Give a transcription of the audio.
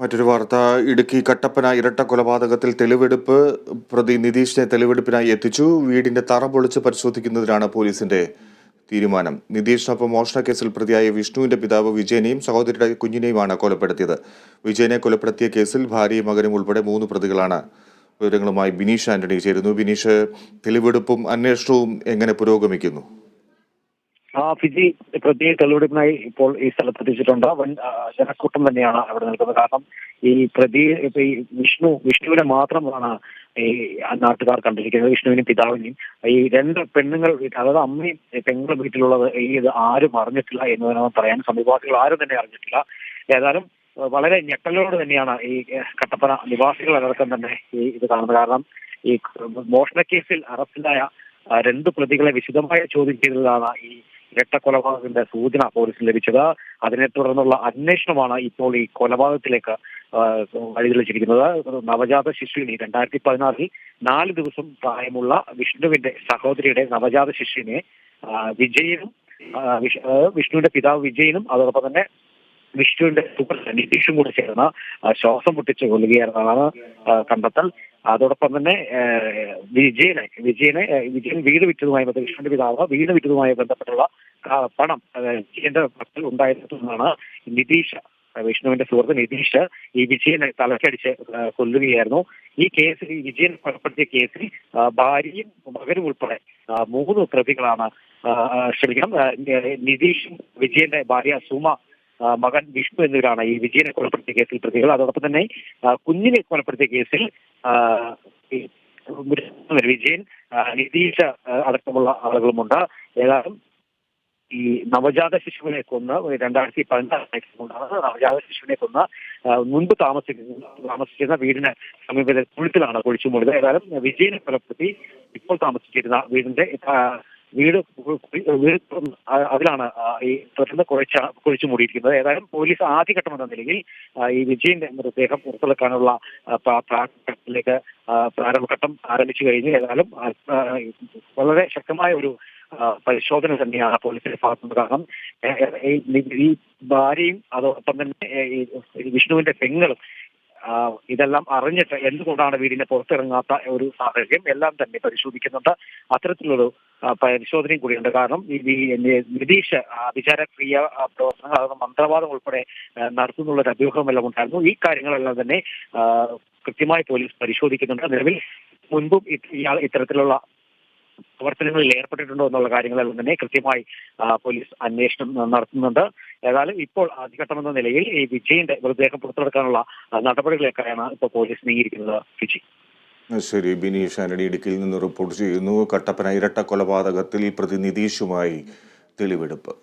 മറ്റൊരു വാർത്ത ഇടുക്കി കട്ടപ്പന ഇരട്ട കൊലപാതകത്തിൽ തെളിവെടുപ്പ് പ്രതി നിതീഷിനെ തെളിവെടുപ്പിനായി എത്തിച്ചു. വീടിന്റെ തറ പൊളിച്ച് പരിശോധിക്കുന്നതിനാണ് പോലീസിന്റെ തീരുമാനം. നിതീഷിനൊപ്പം മോഷണക്കേസിൽ പ്രതിയായ വിഷ്ണുവിന്റെ പിതാവ് വിജയനെയും സഹോദരിയുടെ കുഞ്ഞിനെയുമാണ് കൊലപ്പെടുത്തിയത്. വിജയനെ കൊലപ്പെടുത്തിയ കേസിൽ ഭാര്യയും മകനും ഉൾപ്പെടെ മൂന്ന് പ്രതികളാണ്. വിവരങ്ങളുമായി ബിനീഷ് ആന്റണി ചേരുന്നു. ബിനീഷ് തെളിവെടുപ്പും അന്വേഷണവും എങ്ങനെ പുരോഗമിക്കുന്നു? ഫിജി പ്രത്യേക തെളിവെടുപ്പിനായി ഇപ്പോൾ ഈ സ്ഥലത്ത് എത്തിച്ചിട്ടുണ്ട്. വൻ ജനക്കൂട്ടം തന്നെയാണ് അവിടെ നിൽക്കുന്നത്. കാരണം ഈ പ്രതി വിഷ്ണു വിഷ്ണുവിനെ മാത്രമാണ് ഈ നാട്ടുകാർ കണ്ടിരിക്കുന്നത്. വിഷ്ണുവിനും പിതാവിനെയും. ഈ രണ്ട് പെണ്ണുങ്ങൾ അതായത് അമ്മയും പെങ്ങളും വീട്ടിലുള്ളത് ഈ ഇത് ആരും അറിഞ്ഞിട്ടില്ല എന്ന് വേണം പറയാൻ സമീപവാസികൾ ആരും തന്നെ അറിഞ്ഞിട്ടില്ല. ഏതായാലും വളരെ ഞെട്ടലോട് തന്നെയാണ് ഈ കട്ടപ്പന നിവാസികൾ അടക്കം തന്നെ ഈ ഇത് കാണുന്നത്. കാരണം ഈ മോഷണ കേസിൽ അറസ്റ്റിലായ രണ്ട് പ്രതികളെ വിശദമായ ചോദ്യം ചെയ്തതാണ് ഈ ഇരട്ട കൊലപാതകത്തിന്റെ സൂചന പോലീസിന് ലഭിച്ചത്. അതിനെ തുടർന്നുള്ള അന്വേഷണമാണ് ഇപ്പോൾ ഈ കൊലപാതകത്തിലേക്ക് വഴിതെളിച്ചിരിക്കുന്നത്. നവജാത ശിശുവിനെ രണ്ടായിരത്തി പതിനാറിൽ നാല് ദിവസം പ്രായമുള്ള വിഷ്ണുവിന്റെ സഹോദരിയുടെ നവജാത ശിശുവിനെ വിജയനും വിഷ്ണുവിന്റെ പിതാവ് വിജയനും അതോടൊപ്പം തന്നെ വിഷ്ണുവിന്റെ സുഹൃത്ത് നിതീഷും കൂടെ ചേർന്ന ശ്വാസം പൊട്ടിച്ച് കൊല്ലുകയായിരുന്നതാണ് കണ്ടെത്തൽ. അതോടൊപ്പം തന്നെ വിജയനെ വിജയനെ വിജയൻ വീട് വിറ്റതുമായി ബന്ധപ്പെട്ട് വിഷ്ണുവിന്റെ പിതാവ് വീട് വിറ്റതുമായി ബന്ധപ്പെട്ടുള്ള പണം വിജയന്റെ പക്കൽ ഉണ്ടായിരുന്നതെന്നാണ് നിതീഷ് വിഷ്ണുവിന്റെ സുഹൃത്ത് നിതീഷ് ഈ വിജയനെ തലക്കടിച്ച് കൊല്ലുകയായിരുന്നു. ഈ കേസിൽ വിജയൻ കൊലപ്പെടുത്തിയ കേസിൽ ഭാര്യയും മകനും ഉൾപ്പെടെ മൂന്ന് പ്രതികളാണ് ക്ഷമിക്കണം നിതീഷും വിജയന്റെ ഭാര്യ സുമ മകൻ വിഷ്ണു എന്നിവരാണ് ഈ വിജയനെ കൊലപ്പെടുത്തിയ കേസിൽ പ്രതികൾ. അതോടൊപ്പം തന്നെ കുഞ്ഞിനെ കൊലപ്പെടുത്തിയ കേസിൽ വിജയൻ നിതീഷ് അടക്കമുള്ള ആളുകളുമുണ്ട്. ഏതായാലും ഈ നവജാത ശിശുവിനെ കൊന്ന് രണ്ടായിരത്തി പതിനാറ് നവജാത ശിശുവിനെ കൊന്ന് മുൻപ് താമസിക്കുന്ന താമസിച്ചിരുന്ന വീടിന് സമീപത്തെ കുളിത്തിലാണ് കുഴിച്ചു ഏതായാലും വിജയനെ കൊലപ്പെടുത്തി ഇപ്പോൾ താമസിച്ചിരുന്ന വീടിന്റെ വീട് അതിലാണ് ഈ തുടർന്ന് കുഴച്ച കുഴിച്ചു മൂടിയിരിക്കുന്നത്. ഏതായാലും പോലീസ് ആദ്യഘട്ടം എന്ന നിലയിൽ ഈ വിജയന്റെ മൃതദേഹം പുറത്തെടുക്കാനുള്ള പ്രാരംഭഘട്ടത്തിലേക്ക് പ്രാരംഭഘട്ടം ആരംഭിച്ചു കഴിഞ്ഞു. ഏതായാലും വളരെ ശക്തമായ ഒരു പരിശോധന തന്നെയാണ് പോലീസിന്റെ ഭാഗത്തുനിന്ന് കാരണം ഈ ഭാര്യയും അതോടൊപ്പം തന്നെ വിഷ്ണുവിന്റെ പെങ്ങളും ഇതെല്ലാം അറിഞ്ഞിട്ട് എന്തുകൊണ്ടാണ് വീടിനെ പുറത്തിറങ്ങാത്ത ഒരു സാഹചര്യം എല്ലാം തന്നെ പരിശോധിക്കുന്നുണ്ട്. അത്തരത്തിലൊരു പരിശോധനയും കൂടിയുണ്ട്. കാരണം ഈ നിതീഷ് വിചാരക്രിയ പ്രവർത്തനങ്ങൾ മന്ത്രവാദം ഉൾപ്പെടെ നടത്തുന്നുള്ള ഒരു അഭ്യൂഹമെല്ലാം ഉണ്ടായിരുന്നു. ഈ കാര്യങ്ങളെല്ലാം തന്നെ കൃത്യമായി പോലീസ് പരിശോധിക്കുന്നുണ്ട്. നിലവിൽ മുൻപും ഇയാൾ ഇത്തരത്തിലുള്ള പ്രവർത്തനങ്ങളിൽ ഏർപ്പെട്ടിട്ടുണ്ടോ എന്നുള്ള കാര്യങ്ങളെല്ലാം തന്നെ കൃത്യമായി പോലീസ് അന്വേഷണം നടത്തുന്നുണ്ട്. ഏതായാലും ഇപ്പോൾ ആദ്യഘട്ടമെന്ന നിലയിൽ ഈ വിജയന്റെ മൃതദേഹം പുറത്തെടുക്കാനുള്ള നടപടികളൊക്കെയാണ് ഇപ്പോൾ പോലീസ് നീങ്ങിയിരിക്കുന്നത്. വിജയ് ശരി ബിനീഷ് ആന്റണി ഇടുക്കിയിൽ നിന്ന് റിപ്പോർട്ട് ചെയ്യുന്നു. കട്ടപ്പന ഇരട്ട കൊലപാതകത്തിൽ പ്രതി നിതീഷുമായി തെളിവെടുപ്പ്.